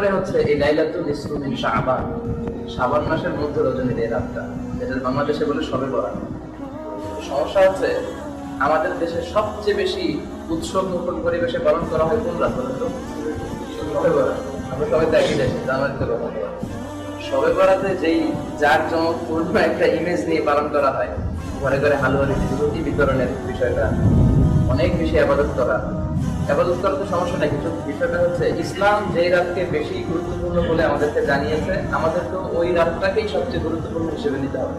এরপরে হচ্ছে এই লাইলাতুল ইসলামিন শাবান শাবান মাসের মধ্য রজনীর এই রাতটা। যেটা বাংলাদেশে বলে সবে বরাত। সমস্যা হচ্ছে, আমাদের দেশে সবচেয়ে বেশি উৎসব মুখর পরিবেশে পালন করা হয় কোন রাত বলতো সবে বরাত। আমরা সবাই তো একই দেশে কথা সবে বরাতে। যেই যার জমকপূর্ণ একটা ইমেজ নিয়ে পালন করা হয়, ঘরে ঘরে হালুয়া রুটি বিতরণের বিষয়টা, অনেক বেশি আবাদত করা। আবাদত করা তো সমস্যা নাই কিন্তু বিষয়টা হচ্ছে, ইসলাম যেই রাতকে বেশি গুরুত্বপূর্ণ বলে আমাদেরকে জানিয়েছে আমাদের তো ওই রাতটাকেই সবচেয়ে গুরুত্বপূর্ণ হিসেবে নিতে হবে।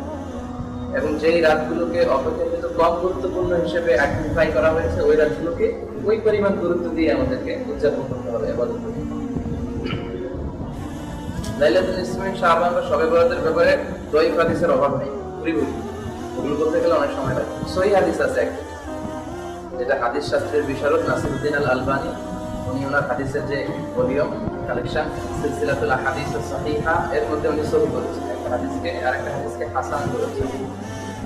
এবং যেই রাতগুলোকে অপেক্ষাকৃত কম গুরুত্বপূর্ণ হিসেবে আইডেন্টিফাই করা হয়েছে, ওই রাতগুলোকে ওই পরিমাণ গুরুত্ব দিয়ে আমাদেরকে উদযাপন করতে হবে, আবাদত করতে লাইলাতুল ইসলামিন শাহবান বা শবে বরাতের ব্যাপারে দইফ হাদিসের অভাব নেই পরিবর্তন ওগুলো বলতে গেলে অনেক সময় লাগে। সহি হাদিস আছে একটা। যেটা হাদিস শাস্ত্রের বিশারদ নাসিরুদ্দিন আল আলবানি উনি ওনার হাদিসের যে ভলিউম কালেকশন সিলসিলাতুল হাদিস সাহিহা এর মধ্যে উনি সহি করেছেন। একটা হাদিসকে আর একটা হাদিসকে হাসান করেছেন।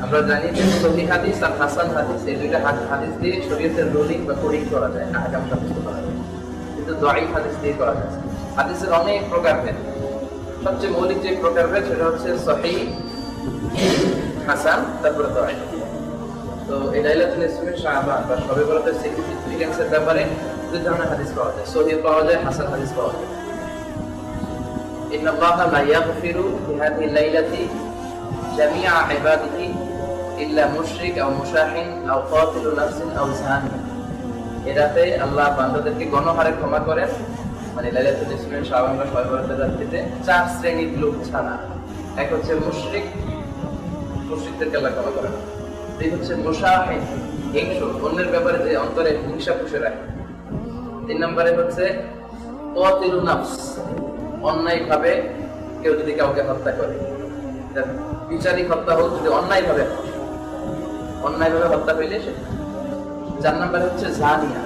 আমরা জানি যে সহি হাদিস আর হাসান হাদিস, এই দুইটা হাদ- হাদিস দিয়ে শরীয়তের রুলিং বা কোডিং করা যায়। না আহকাম সাব্যস্ত করা যায় কিন্তু দয়ীফ হাদিস দিয়ে করা যায়। হাদিসের অনেক প্রকারভেদ সবচেয়ে মৌলিক যে প্রকার প্রকারভেদ সেটা হচ্ছে সহি, হাসান, তারপরে দয়ীফ তো এই লাইলাতুল ইসলামের শাহবান বা শবে বরাতের সিগনিফিকেন্সের ব্যাপারে দুই ধরনের হাদিস পাওয়া যায় সহি পাওয়া যায় হাসান হাদিস পাওয়া যায় إن الله لا يغفر في هذه الليلة جميع عباده إلا مشرك أو مشاحن أو قاتل نفس أو زاني এরাতে আল্লাহ বান্দাদেরকে গণহারে ক্ষমা করেন মানে লাইলাতুল ইসলামের শাবান বা শবে বরাতের রাত্রিতে চার শ্রেণীর লোক ছাড়া এক হচ্ছে মুশরিক মুশরিকদেরকে আল্লাহ ক্ষমা করেন দুই হচ্ছে মুশাহিন হিংসু অন্যের ব্যাপারে যে অন্তরে হিংসা পুষে রাখে। তিন নম্বরে হচ্ছে কাতিলুন নাফস। কেউ যদি কাউকে হত্যা করে বিচারিক হত্যা হোক, যদি অন্যায় ভাবে অন্যায় ভাবে হত্যা হইলে সেটা চার নম্বরে হচ্ছে জানিয়া,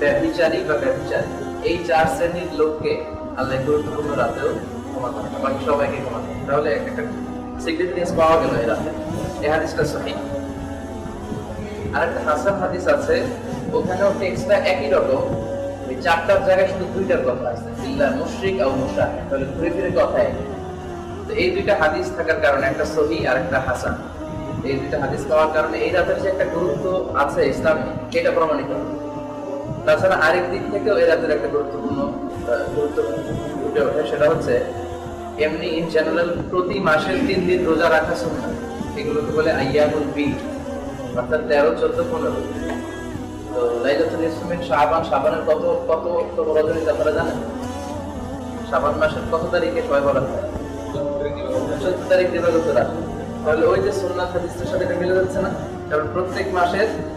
ব্যভিচারী বা ব্যভিচারী। এই চার শ্রেণির লোককে আল্লাহ গুরুত্বপূর্ণ রাতেও ক্ষমা বাকি সবাইকে ক্ষমা তাহলে একটা সিগনিফিকেন্স পাওয়া গেল এই রাতে। এই হাদিসটা সহি। হাসান হাদিস আছে, ওখানেও টেক্সটটা একই রকম। চারটার জায়গায় শুধু দুইটার কথা আছে, ইল্লা মুশরিক আর তাহলে ঘুরে ফিরে তো এই দুইটা হাদিস থাকার কারণে একটা সহি হাসান। এই দুইটা হাদিস পাওয়ার কারণে এই রাতের যে একটা গুরুত্ব আছে এটা প্রমাণিত। তাছাড়া আরেক দিক থেকেও এই রাতের একটা গুরুত্বপূর্ণ গুরুত্বপূর্ণ উঠে ওঠে, সেটা হচ্ছে এমনি ইন জেনারেল প্রতি মাসের তিন দিন রোজা রাখা সুন্নাহ এগুলোকে বলে আইয়ামুল বীর। অর্থাৎ তেরো, চোদ্দ, পনেরো। তো লাইলাতুল শাবান, শাবানের কত কত কত রজনী জানেন? শাবান মাসের কত তারিখে বলা হয় চোদ্দ তারিখ দিবাগত রাত তাহলে ওই যে সুন্নাত হাদিসের সাথে মিলে যাচ্ছে না? কারণ প্রত্যেক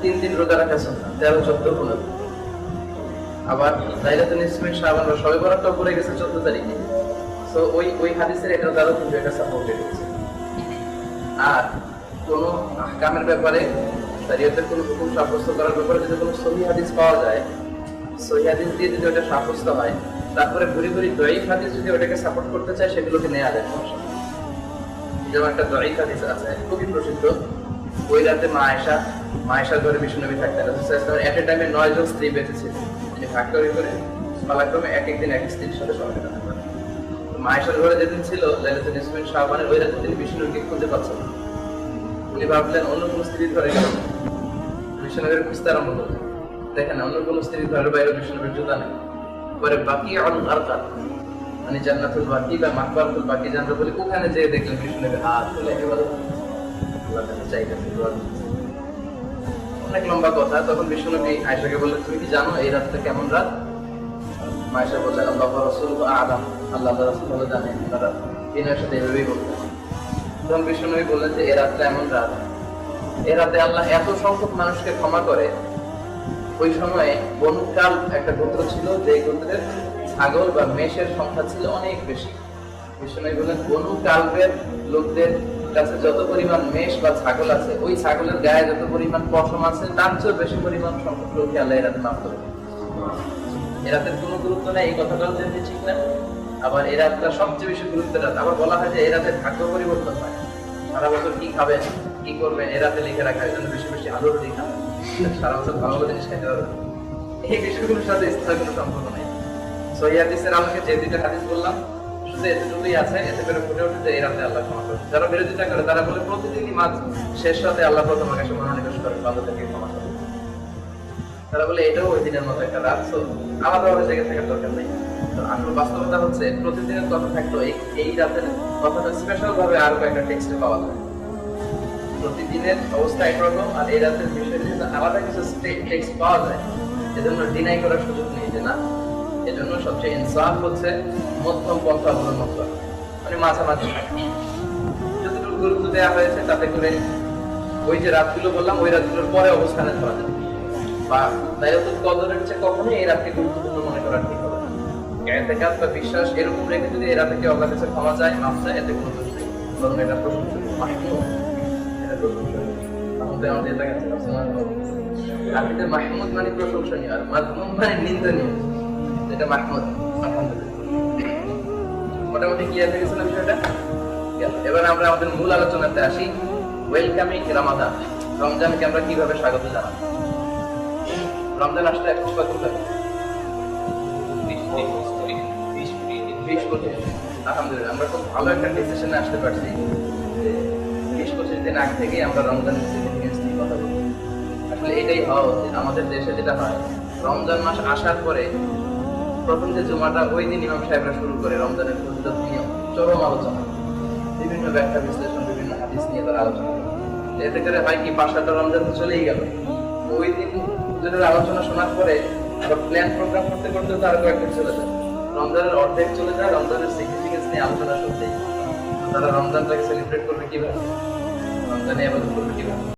তিন দিন রোজা রাখা সুন্নাত, তেরো, চোদ্দ, পনেরো। আবার লাইলাতুল ইসলামের শাবান বা সবে বরাতটাও পড়ে গেছে চোদ্দ তারিখে। তো ওই ওই হাদিসের এটার দ্বারা কিন্তু এটা সাপোর্টেড আর কোনো আহকামের ব্যাপারে, শরীয়তের কোনো হুকুম সাব্যস্ত করার ব্যাপারে যদি কোনো সহি হাদিস পাওয়া যায়, সহি হাদিস দিয়ে যদি ওটা সাব্যস্ত হয়, তারপরে ঘুরি ঘুরি দয়িফ হাদিস যদি ওটাকে সাপোর্ট করতে চায়, সেগুলোকে নেওয়া যায়, সমস্যা যেমন একটা দয়িফ হাদিস আছে, খুবই প্রসিদ্ধ। ওই রাতে মা আয়েশা, মা আয়েশার ঘরে বিষ্ণুনবী থাকতেন। এট এ টাইমে নয় জন স্ত্রী বেঁচে ছিল তিনি ভাগ করে করে, পালাক্রমে এক একদিন এক স্ত্রীর সাথে সময় কাটাতে পারেন মায়েশার ঘরে যেদিন ছিল, লাইলাতুল ইসলামের শাহবানের ওই রাতে তিনি বিষ্ণুকে খুঁজে পাচ্ছেন। না। উনি ভাবলেন অন্য কোনো স্ত্রীর ঘরে গেল? বিষ্ণুনগরের খুঁজতে আরম্ভ করলেন দেখেন অন্য কোনো স্ত্রীর ঘরের বাইরে বিষ্ণুনগরের জুতা নেই। পরে বাকি অল মানে জান্নাতুল বাকি বা মাকবারাতুল বাকি ওখানে যেয়ে দেখলেন বিষ্ণুনগরের হাত আল্লাহ অনেক লম্বা কথা, তখন বিষ্ণুনবী আয়েশাকে বললেন, তুমি কি জানো এই রাতটা কেমন রাত? মায়েশা বললেন, আল্লাহ রসুল আদম, আল্লাহ রসুল জানেন তারা দিনের সাথে এভাবেই বলতেন। তখন বিষ্ণুনবী বললেন যে, এ রাতটা এমন রাত। এ রাতে আল্লাহ এত সংখ্যক মানুষকে ক্ষমা করে। ওই সময়ে বনুকাল একটা গোত্র ছিল যে গোত্রের ছাগল বা মেষের সংখ্যা ছিল অনেক বেশি। বিষ্ণুনবী বললেন বনু কালবের লোকদের কাছে যত পরিমাণ মেষ বা ছাগল আছে, ওই ছাগলের গায়ে যত পরিমাণ পশম আছে, তার চেয়ে বেশি পরিমাণ সংখ্যক লোককে আল্লাহ এরাতে মাফ করে এরাতে কোনো গুরুত্ব নেই, এই কথাটাও যেমনি ঠিক না। আবার এই রাতটা সবচেয়ে বেশি গুরুত্বের রাত আবার বলা হয় যে এই রাতে ভাগ্য পরিবর্তন হয়। সারা বছর কি খাবেন কি করবেন এ রাতে লিখে রাখা এই জন্য বেশি বেশি আলোর দিঘা সারা বছর ভালো ভালো জিনিস খাইতে পারবেন এই বিষয়গুলোর সাথে ইসলামের কোনো সম্পর্ক নেই। সহি হাদিসের আলোকে যে দুইটা হাদিস বললাম, শুধু এতটুকুই আছে, এতে করে ফুটে ওঠে যে এই রাতে আল্লাহ ক্ষমা করে যারা বিরোধিতা করে, তারা বলে প্রতিদিনই মাঝ শেষ রাতে আল্লাহ প্রথম আকাশে মনোনিবেশ করে বাধা থেকে ক্ষমা করে তারা বলে, এটাও ওই দিনের মতো একটা রাত তো আলাদা জেগে থাকার দরকার নেই। তো আসল বাস্তবতা হচ্ছে, প্রতিদিনের কথা থাকতো এই রাতের কথাটা স্পেশাল ভাবে আরও কয়েকটা টেক্সটে পাওয়া যায়। প্রতিদিনের অবস্থা একরকম আর এই রাতের বিষয়ে যদি আলাদা কিছু টেক্সট পাওয়া যায়। এজন্য ডিনাই করার সুযোগ নেই যে না, এজন্য সবচেয়ে ইনসাফ হচ্ছে মধ্যম পন্থা অবলম্বন করা। মানে মাঝামাঝি যতটুকু গুরুত্ব দেওয়া হয়েছে, তাতে করে ওই যে রাতগুলো বললাম, ওই রাতগুলোর পরে অবস্থানে ধরা যাবে বিশ্বাস? এরকম রেখে যদি যায় এতে কোনো মানে মানে মোটামুটি বিষয়টা? এবার আমরা আমাদের আলোচনাতে আসি। আমরা কীভাবে স্বাগত জানাব? রমজান আসলে এখন কত লাগে বিশ আলহামদুলিল্লাহ, আমরা খুব ভালো একটা ডিসিশনে আসতে পারছি বিশ পঁচিশ দিন আগ থেকে আমরা রমজানের সিগনিফিকেন্স আসলে এটাই হওয়া উচিত আমাদের দেশে যেটা হয়, রমজান মাস আসার পরে প্রথম যে জুমাটা, ওই দিন ইমাম সাহেবরা শুরু করে রমজানের ফজিলত নিয়ে চরম আলোচনা। বিভিন্ন ব্যাখ্যা, বিশ্লেষণ, বিভিন্ন হাদিস নিয়ে তারা আলোচনা এতে করে হয় কি পাঁচটা রমজান তো চলেই গেল। ওই দিন হুজুরের আলোচনা শোনার পরে আবার প্ল্যান প্রোগ্রাম করতে করতে তো আরও কয়েকদিন চলে যায়। রমজানের অর্ধেক চলে যায়, রমজানের সিগনিফিকেন্স নিয়ে আলোচনা শুনতেই তারা রমজানটাকে সেলিব্রেট করবে কীভাবে? রমজানে আবার করবে কীভাবে?